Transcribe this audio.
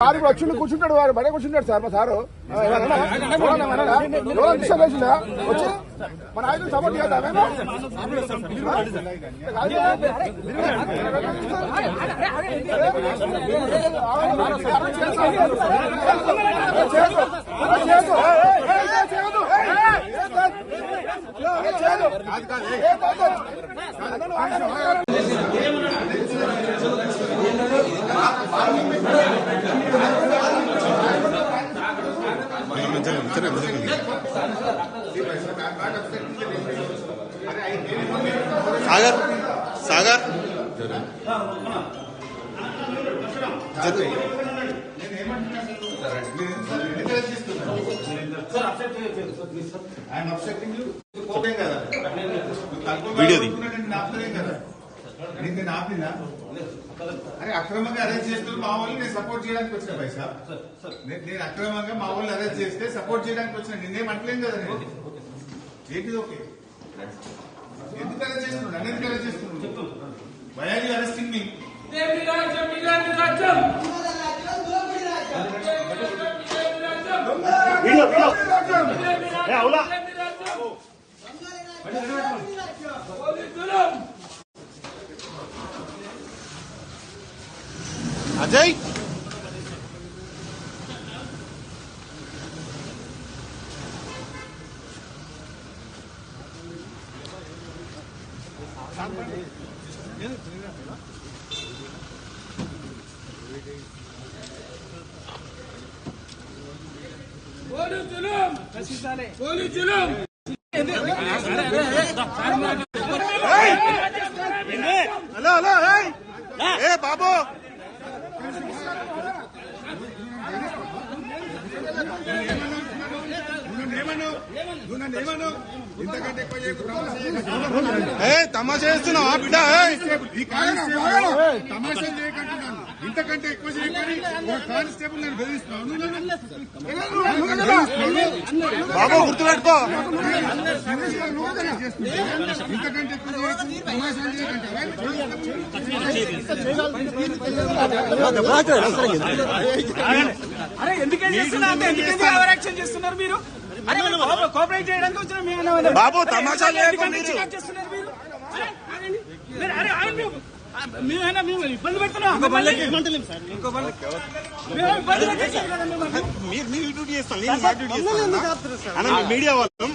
Sir ఇప్పుడు వచ్చిండు కూర్చుంటాడు వాడు బయట కూర్చుంటాడు సార్ మా సారు. ఆ, వచ్చి మన ఆయన సపోర్ట్ చేద్దాం Sagar Sagar I'm obstructing you okay కదా వీడియో తీ. ఆపుతలేం కదా నేను నేను ఆపినా అరే అక్రమంగా అరెస్ట్ చేస్తున్న మా వాళ్ళు నేను సపోర్ట్ చేయడానికి వచ్చిన పైసా నేను నేను అక్రమంగా మా వాళ్ళు అరెస్ట్ చేస్తే సపోర్ట్ చేయడానికి వచ్చిన నిన్నేం అంటలేం కదా నేను ఏంటిది ఓకే? ఎందుకు అరెస్ట్ చేస్తున్నాడు నన్ను ఎందుకు అరెస్ట్ చేస్తున్నాడు why are you arresting me రాజ్యం ఇలాంటి రాజ్యం అజయ్! హలో హలో ఏ బాబు ఇంతకంటే ఎక్కువ చేయకు ఏ తమాషా చేస్తున్నావా బిడ్డ ఏయ్! ఈ కానిస్టేబుల్ తమాషా చేయకంటున్నాను. ఇంతకంటే ఎక్కువ చేయకని ఒక కానిస్టేబుల్ నేను బెదిరిస్తున్నాను. నువ్వు నన్ను- బాబు గుర్తుపెట్టుకో. ఇంతకంటే ఎక్కువ? అరే ఎందుకని చేస్తున్నా అంటే ఎందుకని ఓవరాక్షన్ చేస్తున్నారు మీరు? కోఆపరేట్ చేయడానికి వచ్చిన మేము ఏమన్నా- బాబు, మేమైనా మేము ఇబ్బంది పెడుతున్నాం. మీరు డ్యూటీ మీ మీడియా వాళ్ళు